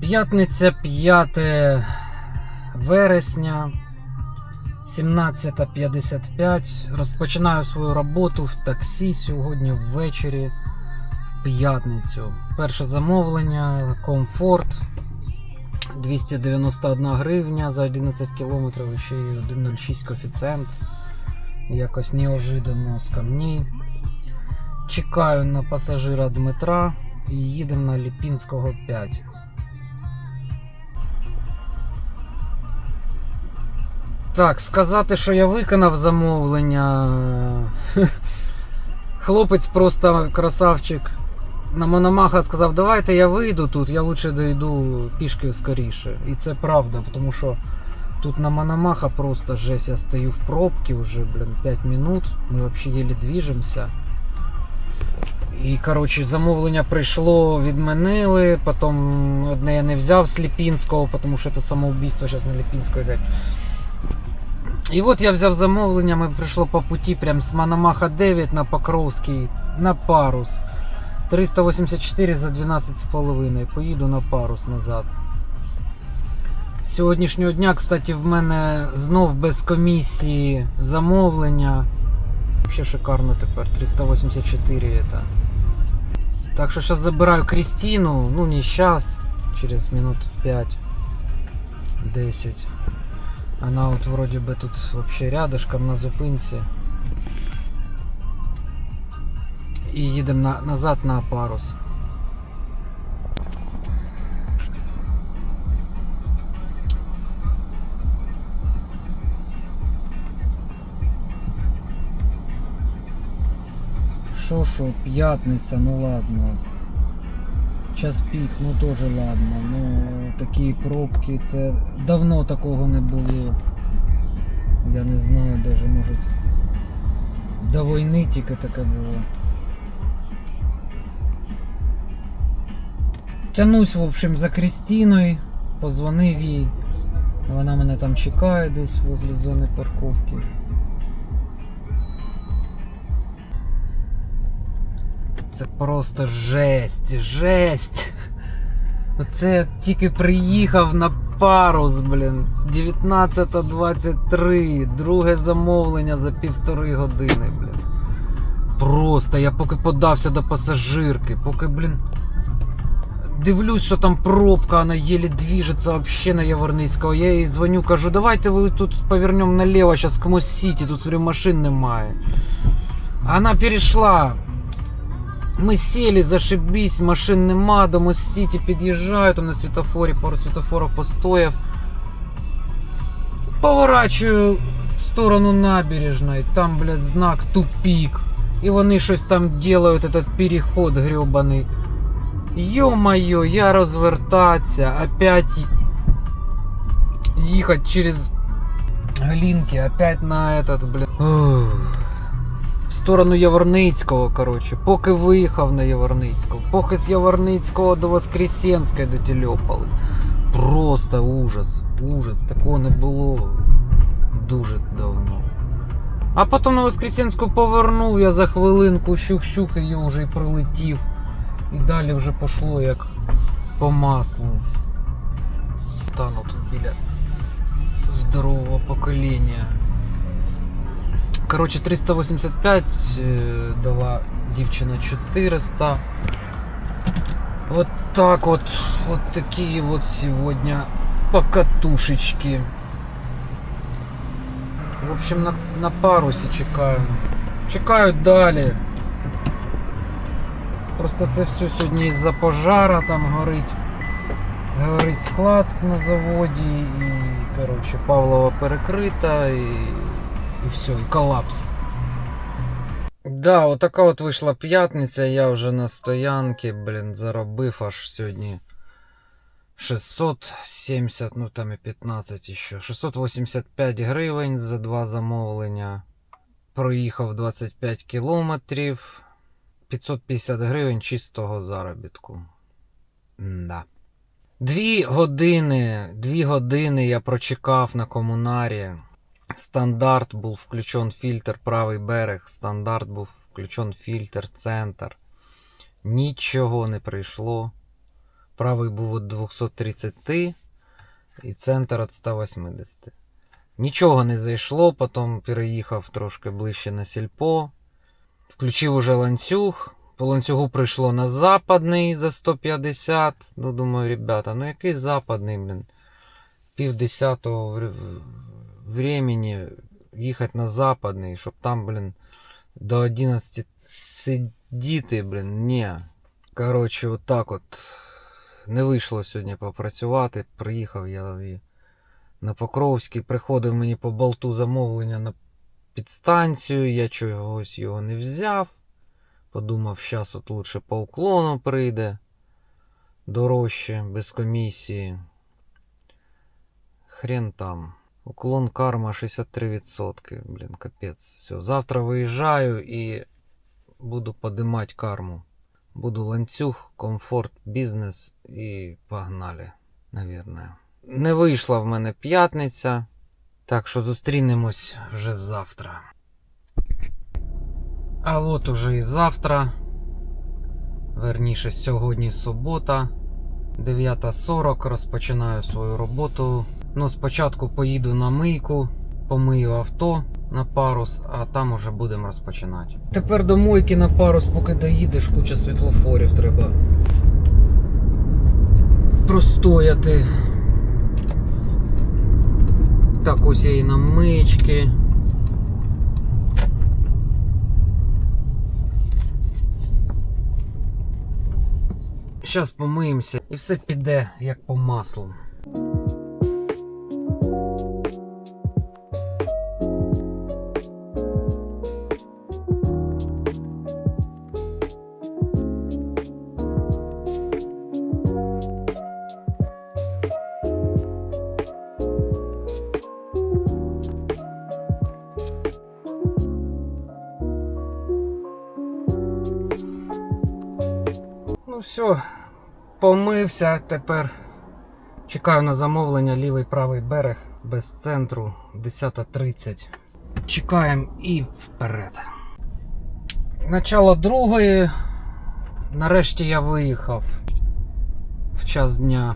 П'ятниця 5 вересня 17.55. Розпочинаю свою роботу в таксі сьогодні ввечері в п'ятницю. Перше замовлення, комфорт 291 гривня за 11 кілометрів ще й 1,06 коефіцієнт. Якось неожиданно з камней. Чекаю на пасажира Дмитра і їдемо на Ліпінського 5. Так, сказати, що я виконав замовлення. Хлопець просто красавчик. На Мономаха сказав, давайте я вийду тут, я лучше дойду пішки скоріше. І це правда, тому що тут на Мономаха просто жесть, я стою в пробці вже, блін, 5 минут. Ми взагалі єлі двіжемося. І, коротше, замовлення прийшло, відмінили. Потім одне я не взяв з Ліпінського, тому що це самоубійство зараз на Ліпінського. І от я взяв замовлення, ми прийшло по путі прям з Мономаха 9 на Покровський на парус. 384 за 12,5. Поїду на парус назад. З Сьогоднішнього дня, кстати, в мене знов без комісії замовлення. Вообще шикарно тепер. 384 это. Так що зараз забираю Крістіну, ну не зараз, через минут 5-10. Она вот вроде бы тут вообще рядышком на зупинці. І їдемо на, назад на парус. Шо шо, п'ятниця, ну ладно. Час пік, ну теж ладно. Ну такі пробки, це давно такого не було. Я не знаю даже, може. До війни тільки таке було. Тянусь, в общем, за Крістіною, позвонив їй. Вона мене там чекає десь возле зони парковки. Це просто жесть, жесть. Оце я тільки приїхав на парус, блін. 19.23. Друге замовлення за півтори години, блін. Просто я поки подався до пасажирки, поки, блін. Дивлюсь, що там пробка, вона єлі двіжиться вообще на Яворницького. Я їй дзвоню, кажу, давайте ви тут повернемо наліво, зараз к Мост-Сіті, тут смотрю, машин немає. Вона перейшла. Ми сіли, зашибісь, машин нема, до Мост-Сіті під'їжджаю, там на світофорі, пару світофорів постояв. Поворачую в сторону набережної, там, блядь, знак тупик. І вони щось там делают, этот переход гребаний. Ё-моё, я розвертатися, опять їхати через глинки, опять на этот, блядь. Сторону Яворницького, коротше. Поки виїхав на Яворницького, поки з Яворницького до Воскресенської дотільопали. Просто ужас, ужас. Такого не було дуже давно. А потім на Воскресенську повернув, я за хвилинку щух-щух і я вже й прилетів. І далі вже пошло як по маслу. Тану тут біля здорового покоління. Коротше, 385 е, дала дівчина 400. Вот так вот. Вот такие вот сегодня покатушечки. В общем, на, на парусі чекаю. Чекаю далі. Просто це все сьогодні із-за пожара там горить. Горить склад на заводі і, коротше, Павлова перекрита і, і все, і колапс. Да, отака от вийшла п'ятниця, я вже на стоянці, блін, заробив аж сьогодні 670, ну там і 15 ще. 685 гривень за два замовлення. Проїхав 25 кілометрів. 550 гривень чистого заробітку. Да. Дві години, дві години я прочекав на комунарі. Стандарт був включен фільтр правий берег. Стандарт був включен фільтр центр. Нічого не прийшло. Правий був від 230 і центр від 180. Нічого не зайшло, потім переїхав трошки ближче на сільпо. Включив уже ланцюг. По ланцюгу прийшло на западний за 150. Ну, думаю, ребята, ну який западний, блін. Пів времени їхати на западний, щоб там, блін, до 11 сидіти, блін, ні. Коротше, отак от. Не вийшло сьогодні попрацювати. Приїхав я і на Покровський, приходив мені по болту замовлення на підстанцію, я чогось його не взяв. Подумав, зараз от лучше по уклону прийде. Дорожче, без комісії. Хрен там. Уклон карма 63%. Блін, капець. Все, завтра виїжджаю і буду подимати карму. Буду ланцюг, комфорт, бізнес і погнали, наверное. Не вийшла в мене п'ятниця, так що зустрінемось вже завтра. А от уже і завтра. Верніше, сьогодні субота. 9.40 розпочинаю свою роботу. Ну, спочатку поїду на мийку, помию авто на парус, а там уже будемо розпочинати. Тепер до мойки на парус, поки доїдеш, куча світлофорів треба простояти. Так, ось я і на мички. Зараз помиємося і все піде як по маслу. Ну все, помився тепер. Чекаю на замовлення лівий правий берег без центру 10.30. Чекаємо і вперед. Начало другої. Нарешті я виїхав в час дня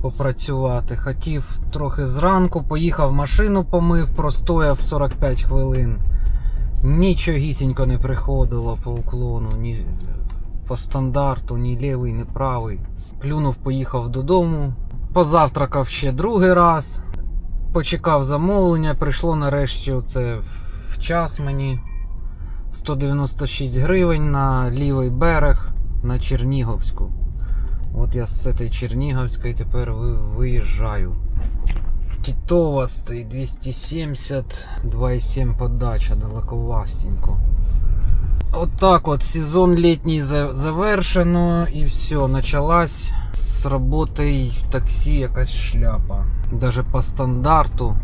попрацювати. Хотів трохи зранку, поїхав машину помив, простояв 45 хвилин. Нічогісінько не приходило по уклону, ні по стандарту, ні лівий, ні правий. Плюнув, поїхав додому. Позавтракав ще другий раз. Почекав замовлення, прийшло нарешті оце в час мені. 196 гривень на лівий берег на Чернігівську. От я з цієї Чернігівської тепер виїжджаю. Титова стоїть 270, 2,7 подача, далековастенько. Вот так вот сезон летний за- завершено і все, началась з роботи в таксі якась шляпа. Даже по стандарту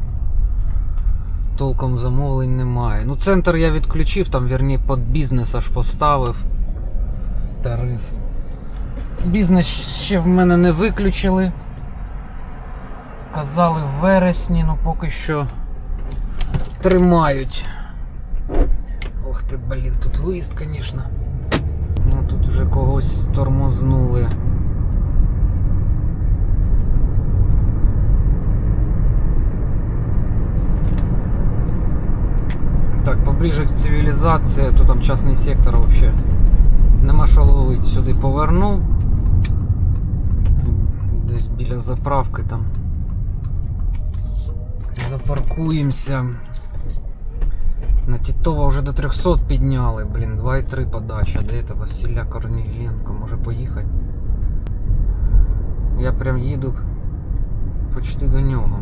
толком замовлень немає. Ну, центр я відключив, там вірні під бізнес аж поставив тариф. Бізнес ще в мене не виключили. Казали в вересні, ну поки що тримають. Ох блін, тут виїзд, звісно. Ну тут вже когось тормознули. Так, поближе к цивілізації, то там частний сектор вообще. Нема що ловити. Сюди поверну. Десь біля заправки там. Запаркуємося. На Титова вже до 300 підняли, блін, 2,3 подача. Де це Василя Корнієнко може поїхати? Я прям їду почти до нього.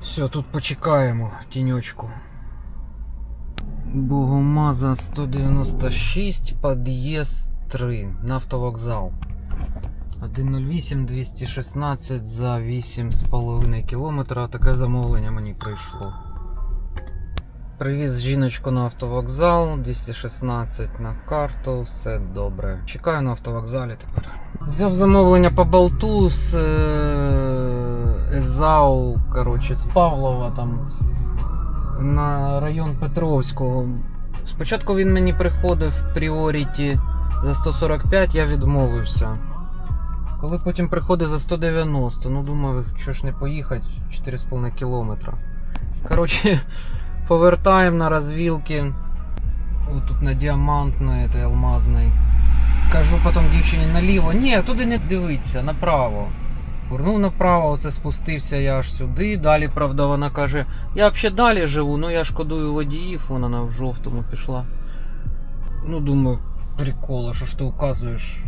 Все, тут почекаємо тіньочку. Богомаза 196, під'їзд 3, нафтовокзал. 108 216 за 8,5 кілометра. Таке замовлення мені прийшло. Привіз жіночку на автовокзал, 216 на карту, все добре. Чекаю на автовокзалі тепер. Взяв замовлення по болту з е, ЕЗАУ, коротше, з Павлова там на район Петровського. Спочатку він мені приходив в пріоріті за 145, я відмовився. Коли потім приходить за 190, ну думаю, що ж не поїхати 4,5 кілометра. Коротше, повертаємо на розвілки. Тут на діамантної, этой алмазної. Кажу потім дівчині наліво. Ні, туди не дивиться, направо. Вернув направо, оце спустився я аж сюди. Далі, правда, вона каже, я взагалі далі живу, ну я шкодую водіїв, вона в жовтому пішла. Ну, думаю, прикола, що ж ти указуєш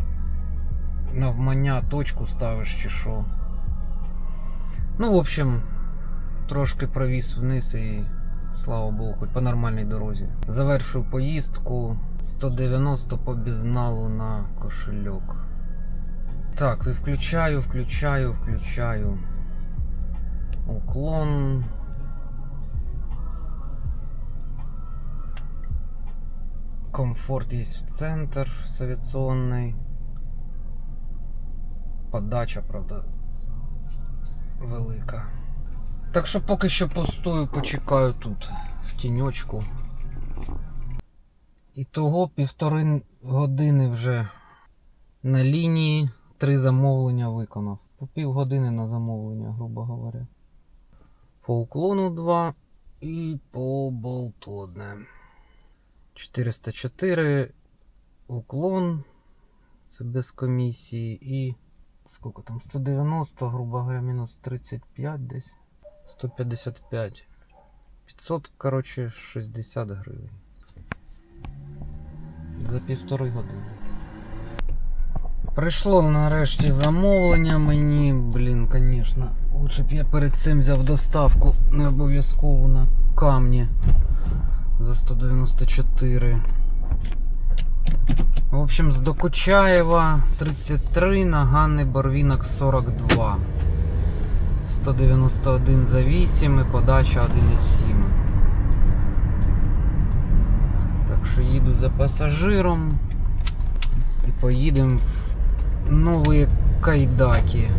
навмання точку ставиш чи що. Ну, в общем, трошки провіз вниз і слава Богу, хоч по нормальній дорозі. Завершую поїздку 190 по безналу на кошельок. Так, і включаю, включаю, включаю. Уклон. Комфорт есть в центр с. Подача, правда, велика. Так що поки що постою, почекаю тут в тіньочку. І того півтори години вже на лінії, три замовлення виконав. По півгодини на замовлення, грубо говоря. По уклону 2 і по болту одне. 404 уклон. Це без комісії і сколько там? 190, грубо говоря, мінус 35 десь. 155. 500, короче, 60 гривень. За півтори години. Прийшло нарешті замовлення мені. Блін, звісно. Лучше б я перед цим взяв доставку не обов'язково на камні за 194. В общем, з Докучаєва 33 на Ганни Барвінок 42. 191 за 8 і подача 1,7. Так що їду за пасажиром і поїдемо в нові кайдаки.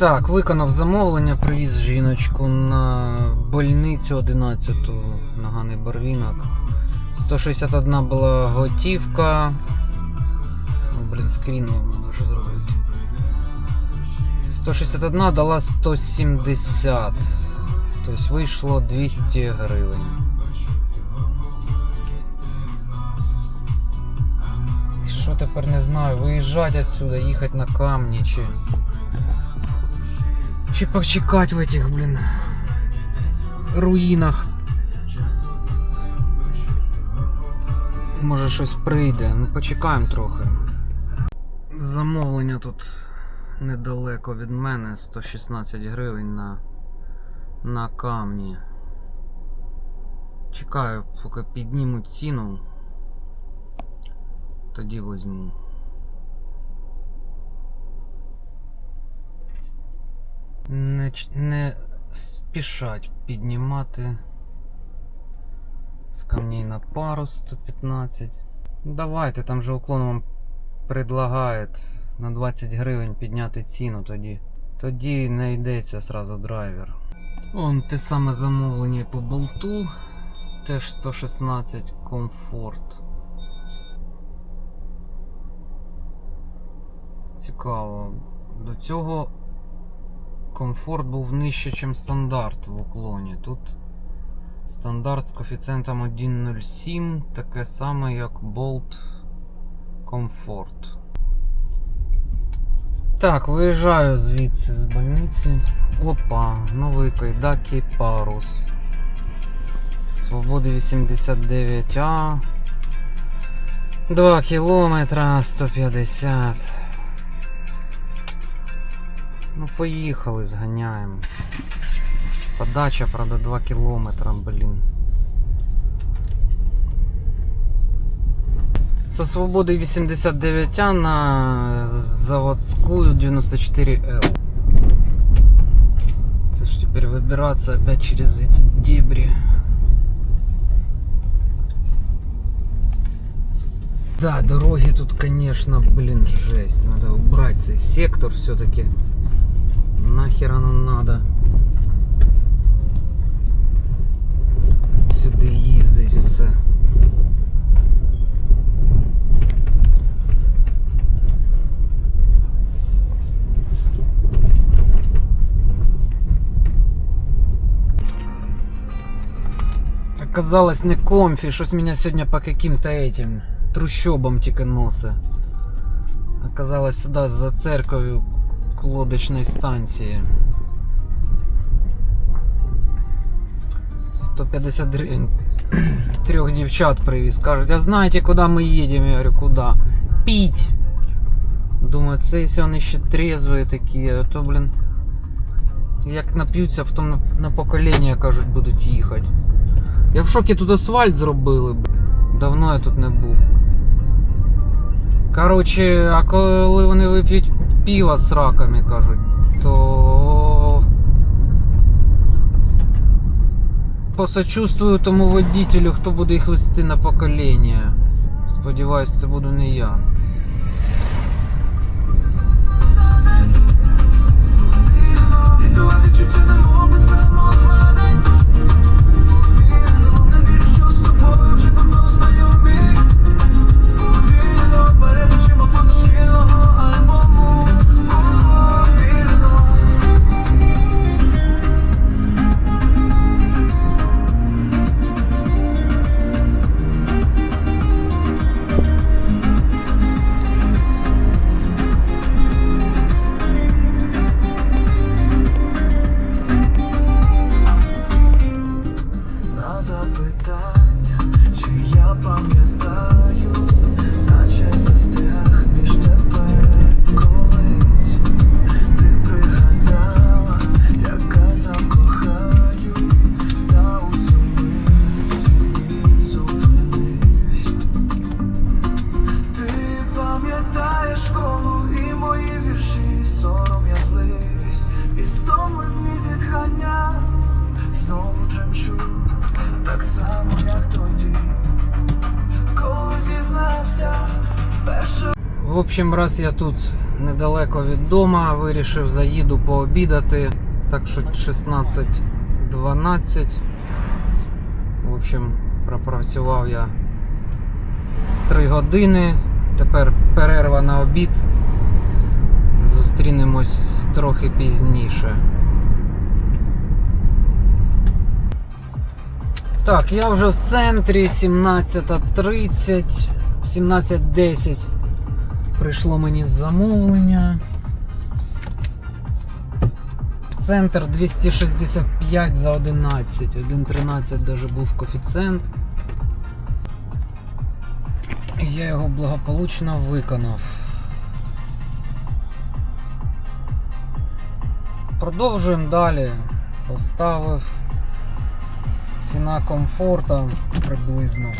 Так, виконав замовлення, привіз жіночку на больницю 11 на Ганий Барвінок. 161 була готівка. О, блін, скрін що зробити. 161 дала 170. Тобто вийшло 200 гривень. Що тепер не знаю, виїжджати отсюда, їхати на камні чи. Чи почекати в этих, блін, руїнах. Може щось прийде, ну почекаємо трохи. Замовлення тут недалеко від мене, 116 гривень на, на камні. Чекаю, поки піднімуть ціну. Тоді візьму. Не, не спішать піднімати з камней на парус 115. Ну, Давайте, там же уклон вам предлагає на 20 гривень підняти ціну тоді. Тоді не йдеться сразу драйвер. Вон те саме замовлення по болту. Теж 116 комфорт. Цікаво. До цього комфорт був нижче, ніж стандарт в уклоні. Тут стандарт з коефіцієнтом 1.07, таке саме, як Bolt Comfort. Так, виїжджаю звідси з больниці. Опа, новий кайдаки парус. Свободи 89А. 2 кілометра 150. Ну, поїхали, зганяємо. Подача, правда, 2 кілометра, блін. Со свободи 89А на заводскую 94Л. Это ж теперь выбираться опять через эти дебри. Да, дороги тут, конечно, блин, жесть. Надо убрать цей сектор все-таки. Нахер оно надо. Сюди їздить оце. Оказалось не комфі, щось мене сьогодні по каким-то этим трущобам тільки носи. Оказалось сюди за церков'ю лодочной станції. 150 гривень. Трех девчат привез. Кажуть, а знаете, куда мы едем? Я говорю, куда? Пить. Думаю, це якщо вони ще трезві такі, то, блін. Як нап'ються, потім на, на покоління, кажуть, будуть їхати. Я в шокі тут асфальт зробили. Давно я тут не був. Коротше, а коли вони вип'ють пиво з раками, кажуть, то посочувствую тому водителю, хто буде їх вести на покоління. Сподіваюсь, це буду не я. Общем, раз я тут недалеко від дома, вирішив заїду пообідати. Так що 16.12. В общем, пропрацював я 3 години. Тепер перерва на обід. Зустрінемось трохи пізніше. Так, я вже в центрі 17.30, в 17.10 прийшло мені замовлення. Центр 265 за 11. 1.13 даже був коефіцієнт. І я його благополучно виконав. Продовжуємо далі. Поставив ціна комфорта приблизно.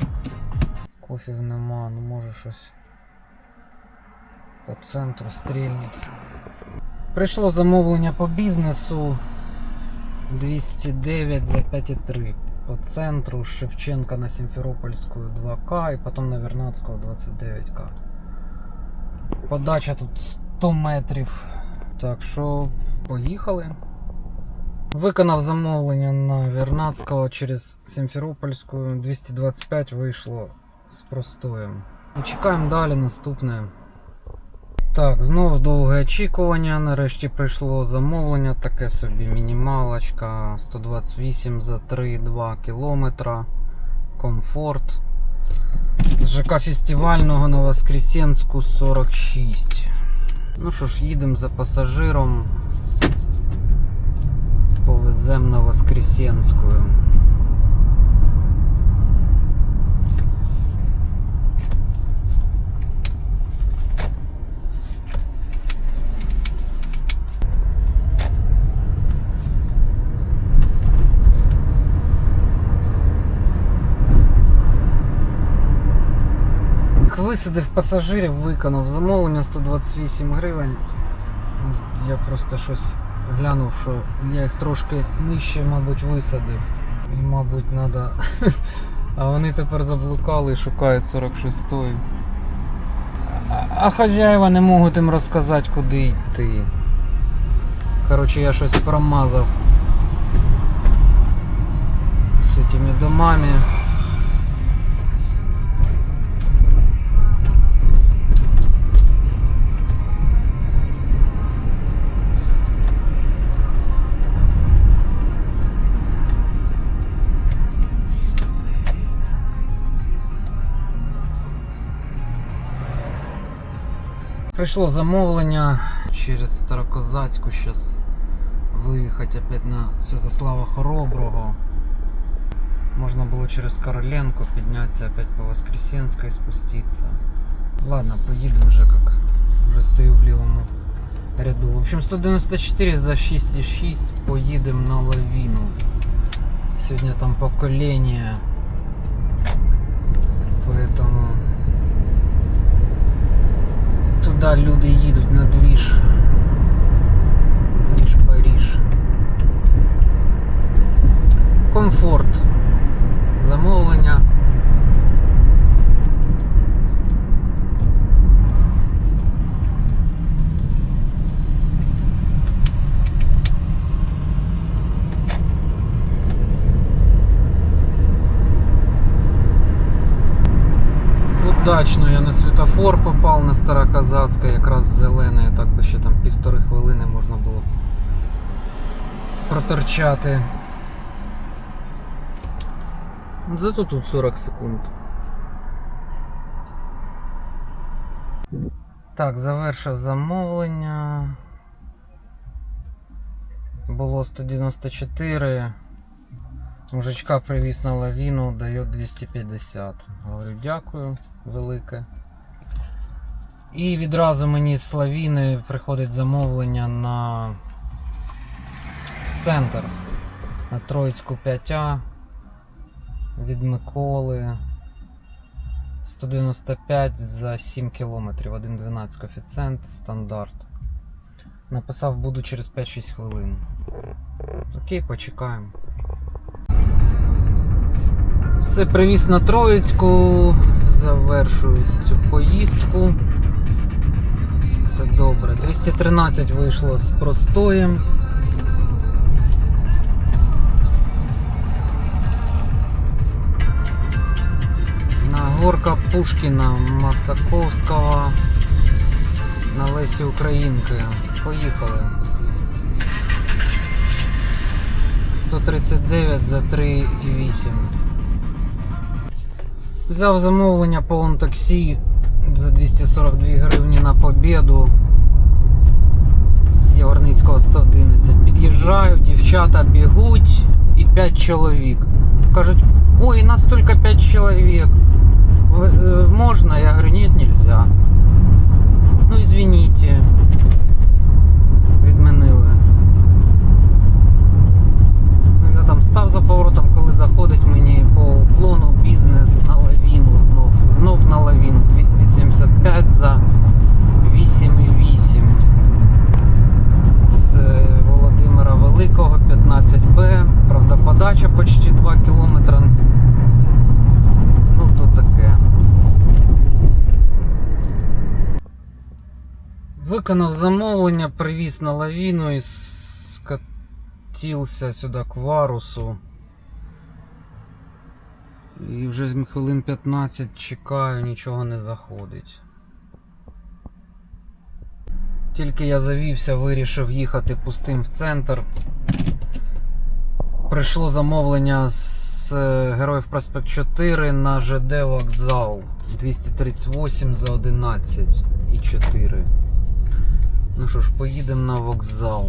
Кофів нема, ну може щось по центру стрільнуть. Прийшло замовлення по бізнесу 209 за 5,3. По центру Шевченка на Сімферопольську 2К і потім на Вернадського 29К. Подача тут 100 метрів. Так що поїхали. Виконав замовлення на Вернадського через Сімферопольську 225 вийшло з простоєм. І чекаємо далі наступне. Так, знову довге очікування. Нарешті прийшло замовлення, таке собі мінімалочка 128 за 3,2 кілометра. Комфорт. З ЖК фестивального на Воскресенську 46. Ну що ж, їдемо за пасажиром. Повеземо на Воскресенську. Висадив пасажирів, виконав замовлення 128 гривень. Я просто щось глянув, що я їх трошки нижче, мабуть, висадив. І, мабуть, треба. А вони тепер заблукали і шукають 46-ї. А- хазяїва не можуть їм розказати, куди йти. Коротше, я щось промазав з цими домами. Прийшло замовлення через Старокозацьку зараз виїхати опять на Святослава Хороброго. Можна було через Короленко піднятися опять по Воскресенской спуститься. Ладно, поїду вже как вже стою в лівому ряду. В общем, 194 за 6,6 поїдемо на лавіну. Сьогодні там покоління. Поэтому Туди люди їдуть на двіж. Двіж Паріж. Комфорт. Замовлення. Удачно я на світофор попав на Староказацьке, якраз зелене, так би ще там півтори хвилини можна було проторчати. Зато тут 40 секунд. Так, завершив замовлення. Було 194. Мужичка привіз на лавіну, дає 250. Говорю, дякую велике. І відразу мені з лавіни приходить замовлення на центр. На Троїцьку 5А від Миколи. 195 за 7 кілометрів, 1,12 коефіцієнт, стандарт. Написав, буду через 5-6 хвилин. Окей, почекаємо. Все привіз на Троїцьку, завершую цю поїздку. Все добре. 213 вийшло з простоєм. На горка Пушкіна, Масаковського, на Лесі Українки. Поїхали. 139 за 3,8. Взяв замовлення по таксі за 242 гривні на побіду з Яворницького 111. Під'їжджаю, дівчата бігуть і 5 чоловік. Кажуть, ой, нас тільки 5 чоловік. Е, Можна? Я говорю, нет, нельзя. Ну, извините. Відмінили. Ну, Я там став за поворотом, коли заходить мені по уклону бізнес на лавіну знов. Знов на лавіну. 275 за 8,8. З е, Володимира Великого 15Б. Правда, подача почти 2 кілометри. Ну, то таке. Виконав замовлення, привіз на лавіну і скатився сюди к варусу. І вже хвилин 15 чекаю, нічого не заходить. Тільки я завівся, вирішив їхати пустим в центр. Прийшло замовлення з е, Героїв Проспект 4 на ЖД вокзал 238 за 11 і 4. Ну що ж, поїдемо на вокзал.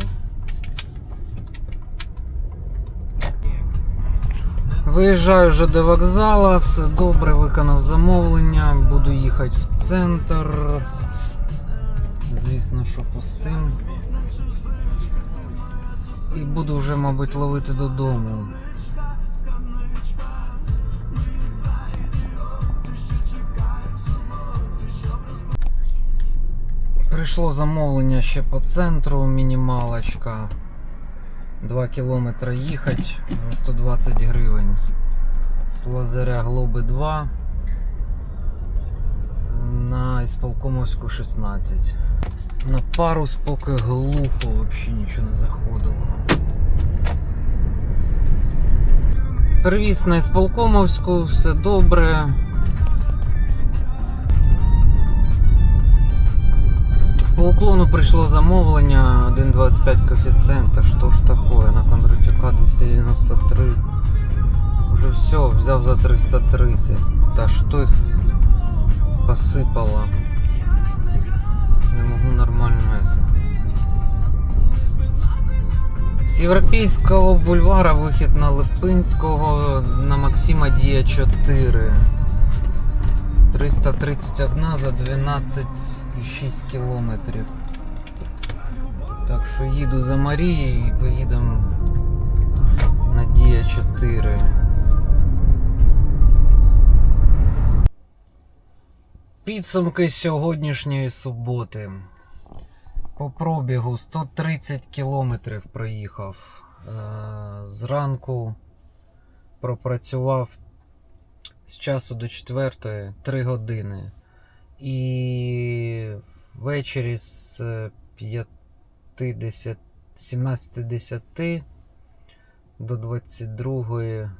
Виїжджаю вже до вокзала, все добре, виконав замовлення, буду їхати в центр. Звісно, що пустим. І буду вже, мабуть, ловити додому. Прийшло замовлення ще по центру, мінімалочка. 2 кілометри їхати за 120 гривень. З Лазаря Глоби 2 на Ісполкомовську 16. На парус поки глухо, взагалі нічого не заходило. Привіз на Ісполкомовську, все добре. По уклону прийшло замовлення 1,25 коефіцієнта. Що ж таке? На Кондратюка 293. Уже все, взяв за 330. Та що їх посипало? Не можу нормально это. З Європейського бульвара вихід на Липинського на Максима Дія 4. 331 за 12,6 кілометрів. Так що їду за Марією і поїдемо на Дія 4. Підсумки сьогоднішньої суботи. По пробігу 130 кілометрів проїхав. Е, Зранку пропрацював з часу до 4 3 години. І ввечері з 17.10 до 22,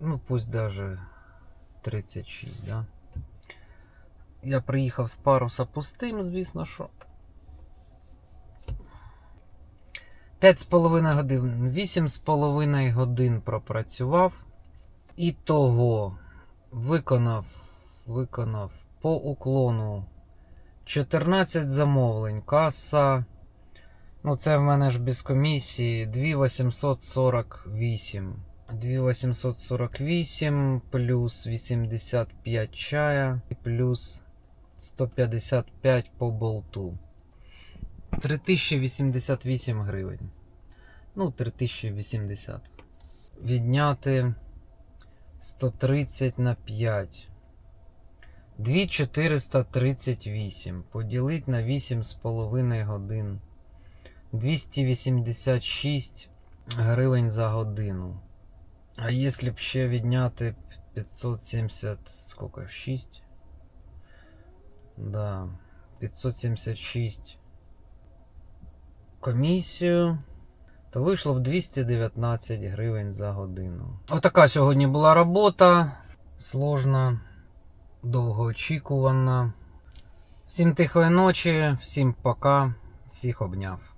ну пусть даже 36, да. Я приїхав з паруса пустим, звісно, що. 5,5 годин, 8,5 годин пропрацював. І того виконав, виконав по уклону 14 замовлень. Каса. Ну, це в мене ж без комісії 2848. 2848 плюс 85 чая і плюс 155 по болту. 3088 гривень. Ну, 3080. Відняти 130 на 5. 2438. Поділити на 8,5 годин. 286 гривень за годину. А якщо б ще відняти 570, сколько? 6? Да. 576 комісію, то вийшло б 219 гривень за годину. Отака сьогодні була робота. Сложна, довгоочікувана. Всім тихої ночі, всім пока, всіх обняв.